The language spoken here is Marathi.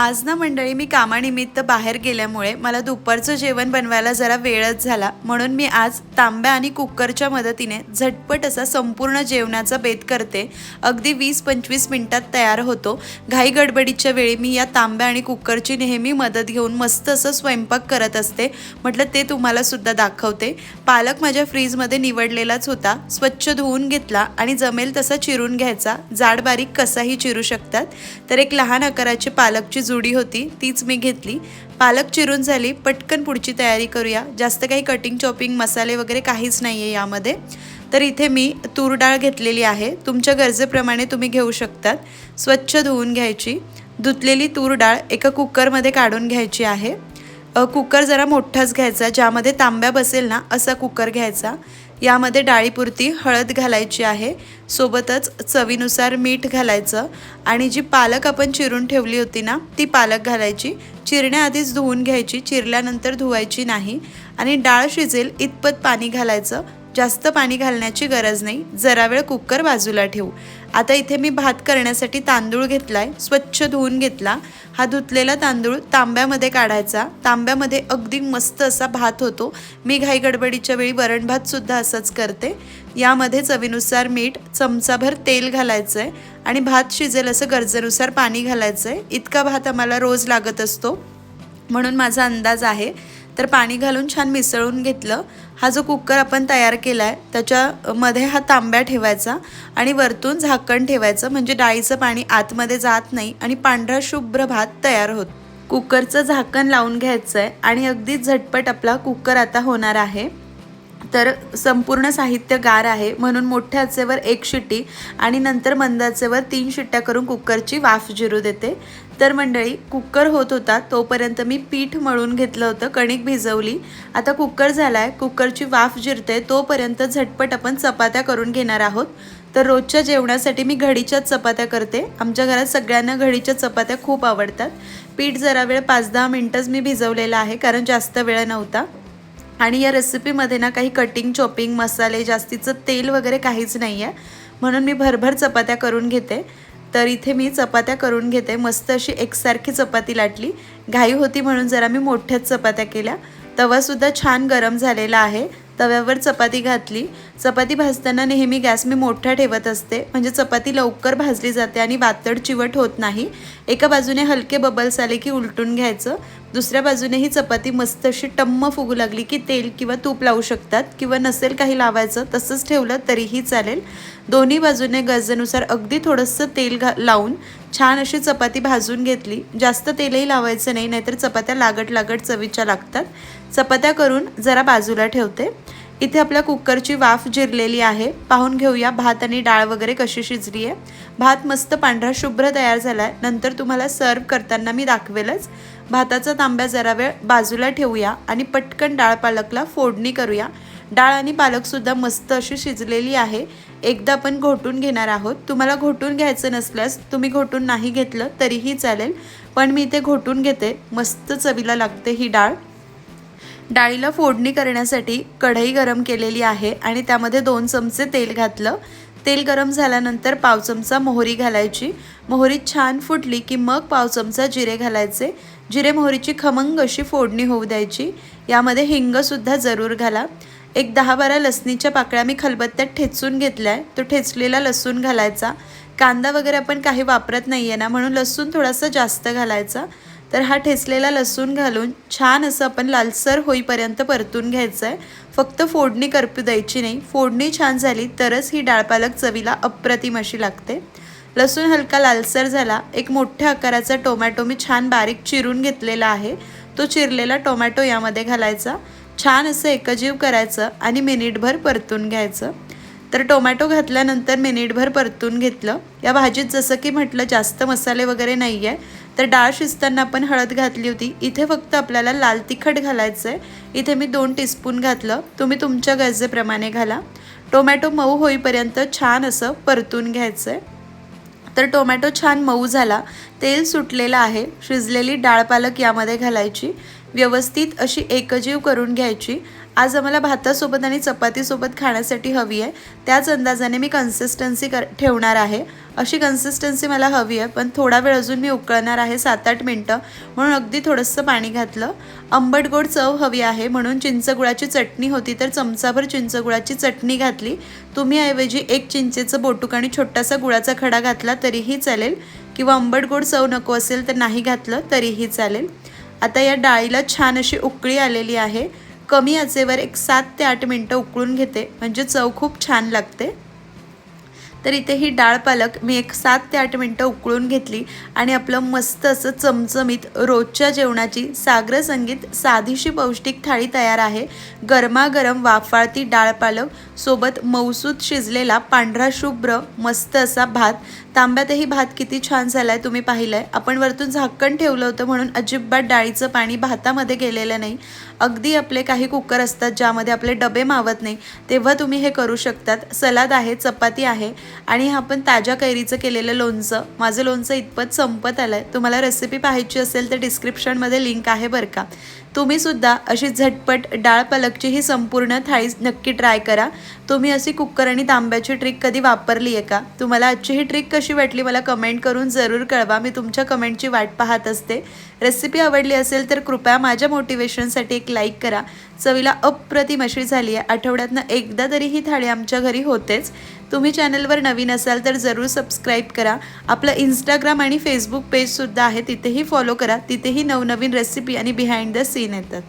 आज ना मंडळी मी कामानिमित्त बाहेर गेल्यामुळे मला दुपारचं जेवण बनवायला जरा वेळच झाला. म्हणून मी आज तांब्या आणि कुकरच्या मदतीने झटपट असा संपूर्ण जेवणाचा बेत करते. अगदी वीस पंचवीस मिनटात तयार होतो. घाई गडबडीच्या वेळी मी या तांब्या आणि कुकरची नेहमी मदत घेऊन मस्त असं स्वयंपाक करत असते. म्हटलं ते तुम्हाला सुद्धा दाखवते. पालक माझ्या फ्रीजमध्ये निवडलेलाच होता. स्वच्छ धुवून घेतला आणि जमेल तसा चिरून घ्यायचा. जाड बारीक कसाही चिरू शकतात. तर एक लहान आकाराचे पालकची जुडी होती तीच मी घेतली. पालक चिरून झाली पटकन पुढची तयारी करूया. जास्त काही कटिंग चॉपिंग मसाले वगैरे काहीच नाही आहे यामध्ये. तर इथे मी तूर डाळ घेतलेली आहे. तुमच्या गरजेप्रमाणे तुम्ही घेऊ शकतात. स्वच्छ धुवून घ्यायची. धुतलेली तूर डाळ एका कुकरमध्ये काढून घ्यायची आहे. कुकर जरा मोठाच घ्यायचा ज्यामध्ये तांब्या बसेल ना असा कुकर घ्यायचा. यामध्ये डाळीपुरती हळद घालायची आहे. सोबतच चवीनुसार मीठ घालायचं. आणि जी पालक आपण चिरून ठेवली होती ना ती पालक घालायची. चिरण्याआधीच धुवून घ्यायची. चिरल्यानंतर धुवायची नाही. आणि डाळ शिजेल इतपत पाणी घालायचं. जास्त पाणी घालण्याची गरज नाही. जरा वेळ कुकर बाजूला ठेवू. आता इथे मी भात करण्यासाठी तांदूळ घेतलाय. स्वच्छ धुवून घेतला. हा धुतलेला तांदूळ तांब्यामध्ये काढायचा. तांब्यामध्ये अगदी मस्त असा भात होतो. मी घाई गडबडीच्या वेळी वरण भात सुद्धा असंच करते. यामध्ये चवीनुसार मीठ चमचाभर तेल घालायचं आहे आणि भात शिजेल असं गरजेनुसार पाणी घालायचं आहे इतका भात आम्हाला रोज लागत असतो. म्हणून माझा अंदाज आहे तर पाणी घालून छान मिसळून घेतलं. हा जो कुकर आपण तयार केला आहे त्याच्यामध्ये हा तांब्या ठेवायचा आणि वरतून झाकण ठेवायचं. म्हणजे डाळीचं पाणी आतमध्ये जात नाही आणि पांढरा शुभ्र भात तयार होत. कुकरचं झाकण लावून घ्यायचं आहे आणि अगदी झटपट आपला कुकर आता होणार आहे. तर संपूर्ण साहित्य गार आहे. म्हणून मोठ्या आचेवर एक शिट्टी आणि नंतर मंद आचेवर तीन शिट्ट्या करून कुकरची वाफ जिरू देते. तर मंडळी कुकर होत होता तोपर्यंत मी पीठ मळून घेतलं होतं कणिक भिजवली. आता कुकर झाला आहे कुकरची वाफ जिरते तोपर्यंत झटपट आपण चपात्या करून घेणार आहोत. तर रोजच्या जेवणासाठी मी घडीच्याच चपात्या करते. आमच्या घरात सगळ्यांना घडीच्या चपात्या खूप आवडतात. पीठ जरा वेळ पाच दहा मिनटंच मी भिजवलेलं आहे कारण जास्त वेळ नव्हता. आणि या रेसिपीमध्ये ना काही कटिंग चॉपिंग मसाले जास्तीचं तेल वगैरे काहीच नाही आहे म्हणून मी भरभर चपात्या करून घेते. तर इथे मी चपात्या करून घेते. मस्त अशी एकसारखी चपाती लाटली. घाई होती म्हणून जरा मी मोठ्याच चपात्या केल्या. तवासुद्धा छान गरम झालेला आहे. तव्यावर चपाती घातली. चपाती भाजताना नेहमी गॅस मी मोठा ठेवत असते. म्हणजे चपाती लवकर भाजली जाते आणि वातड चिवट होत नाही. एका बाजूने हलके बबल्स आले की उलटून घ्यायचं. दुसऱ्या बाजूने ही चपाती मस्त अशी टम्म फुगू लागली की तेल किंवा तूप लावू शकतात किंवा नसेल काही लावायचं तसंच ठेवलं तरीही चालेल. दोन्ही बाजूने गरजेनुसार अगदी थोडंसं तेल घा लावून छान अशी चपाती भाजून घेतली. जास्त तेलही लावायचं नाही नाहीतर चपात्या लागट लागट चवीच्या लागतात. चपात्या करून जरा बाजूला ठेवते. इथे आपल्या कुकरची वाफ जिरलेली आहे. पाहून घेऊया भात आणि डाळ वगैरे कशी शिजली आहे भात मस्त पांढरा शुभ्र तयार झाला आहे नंतर तुम्हाला सर्व करताना मी दाखवेलच. भाताचा तांब्या जरा वेळ बाजूला ठेवूया आणि पटकन डाळ पालकला फोडणी करूया. डाळ आणि पालकसुद्धा मस्त अशी शिजलेली आहे. एकदा आपण घोटून घेणार आहोत. तुम्हाला घोटून घ्यायचं नसल्यास तुम्ही घोटून नाही घेतलं तरीही चालेल. पण मी इथे घोटून घेते. मस्त चवीला लागते ही डाळ. डाळीला फोडणी करण्यासाठी कढई गरम केलेली आहे आणि त्यामध्ये दोन चमचे तेल घातलं. तेल गरम झाल्यानंतर पाव चमचा मोहरी घालायची. मोहरी छान फुटली की मग पाव चमचा जिरे घालायचे. जिरे मोहरीची खमंग अशी फोडणी होऊ द्यायची. यामध्ये हिंगसुद्धा जरूर घाला. एक दहा बारा लसणीच्या पाकळ्या मी खलबत्त्यात ठेचून घेतल्या आहे तो ठेचलेला लसूण घालायचा. कांदा वगैरे आपण काही वापरत नाही आहे ना म्हणून लसूण थोडासा जास्त घालायचा. तर हा ठेचलेला लसूण घालून छान असं आपण लालसर होईपर्यंत परतून घ्यायचं आहे फक्त फोडणी करपू द्यायची नाही. फोडणी छान झाली तरच ही डाळ पालक चवीला अप्रतिम अशी लागते. लसूण हलका लालसर झाला. एक मोठ्या आकाराचा टोमॅटो मी छान बारीक चिरून घेतलेला आहे. तो चिरलेला टोमॅटो यामध्ये घालायचा. छान असं एकजीव करायचं आणि मिनिटभर परतून घ्यायचं. तर टोमॅटो घातल्यानंतर मिनिटभर परतून घेतलं. या भाजीत जसं की म्हटलं जास्त मसाले वगैरे नाही आहे तर डाळ शिजताना आपण हळद घातली होती. इथे फक्त आपल्याला लाल तिखट घालायचं आहे इथे मी दोन टीस्पून घातलं. तुम्ही तुमच्या गरजेप्रमाणे घाला. टोमॅटो मऊ होईपर्यंत छान असं परतून घ्यायचं आहे तर टोमॅटो छान मऊ झाला. तेल सुटलेलं आहे. शिजलेली डाळ पालक यामध्ये घालायची. व्यवस्थित अशी एकजीव करून घ्यायची. आज आम्हाला भातासोबत आणि चपातीसोबत खाण्यासाठी हवी आहे. त्याच अंदाजाने मी कन्सिस्टन्सी कर ठेवणार आहे. अशी कन्सिस्टन्सी मला हवी आहे. पण थोडा वेळ अजून मी उकळणार आहे सात आठ मिनटं. म्हणून अगदी थोडंसं पाणी घातलं. आंबट गोड चव हवी आहे. म्हणून चिंचगुळाची चटणी होती तर चमचाभर चिंचगुळाची चटणी घातली. तुम्ही ऐवजी एक चिंचेचं बोटूक आणि छोटासा गुळाचा खडा घातला तरीही चालेल. किंवा आंबट गोड चव नको असेल तर नाही घातलं तरीही चालेल. आता या डाळीला छान अशी उकळी आलेली आहे. कमी आचेवर एक सात ते आठ मिनटं उकळून घेते. म्हणजे चव खूप छान लागते. तर इथे ही डाळ पालक मी एक सात ते आठ मिनटं उकळून घेतली आणि आपलं मस्त असं चमचमीत रोजच्या जेवणाची सागर संगीत साधीशी पौष्टिक थाळी तयार आहे. गरमागरम वाफाळती डाळ पालक सोबत मौसूद शिजलेला पांढरा शुभ्र मस्त असा भात तांब्यातही भात किती छान झाला आहे तुम्ही पाहिलंय. आपण वरतून झाकण ठेवलं होतं म्हणून अजिबात डाळीचं पाणी भातामध्ये गेलेलं नाही. अगदी आपले काही कुकर असतात ज्यामध्ये आपले डबे मावत नाही तेव्हा तुम्ही हे करू शकतात. सलाद आहे चपाती आहे आणि आपण ताज्या कैरीचं केलेलं लोणचं. माझं लोणचं इतपत संपत आलं आहे तुम्हाला रेसिपी पाहायची असेल तर डिस्क्रिप्शनमध्ये लिंक आहे बरं का. तुम्ही सुद्धा अशी झटपट डाळ पलकची ही संपूर्ण थाळी नक्की ट्राय करा. तुम्ही अशी कुकर आणि तांब्याची ट्रिक कधी वापरली आहे का? तुम्हाला आजची ही ट्रिक कशी वाटली मला कमेंट करून जरूर कळवा. मी तुमच्या कमेंटची वाट पाहत असते. रेसिपी आवडली असेल तर कृपया माझ्या मोटिवेशनसाठी एक लाईक करा. चवीला अप्रतिम अशी झाली आहे. आठवड्यातनं एकदा तरी ही थाळी आमच्या घरी होतेच. तुम्ही चॅनलवर नवीन असाल तर जरूर सबस्क्राईब करा. आपलं इंस्टाग्राम आणि फेसबुक पेजसुद्धा आहे. तिथेही फॉलो करा. तिथेही नवनवीन रेसिपी आणि बिहाइंड द सीन येतात.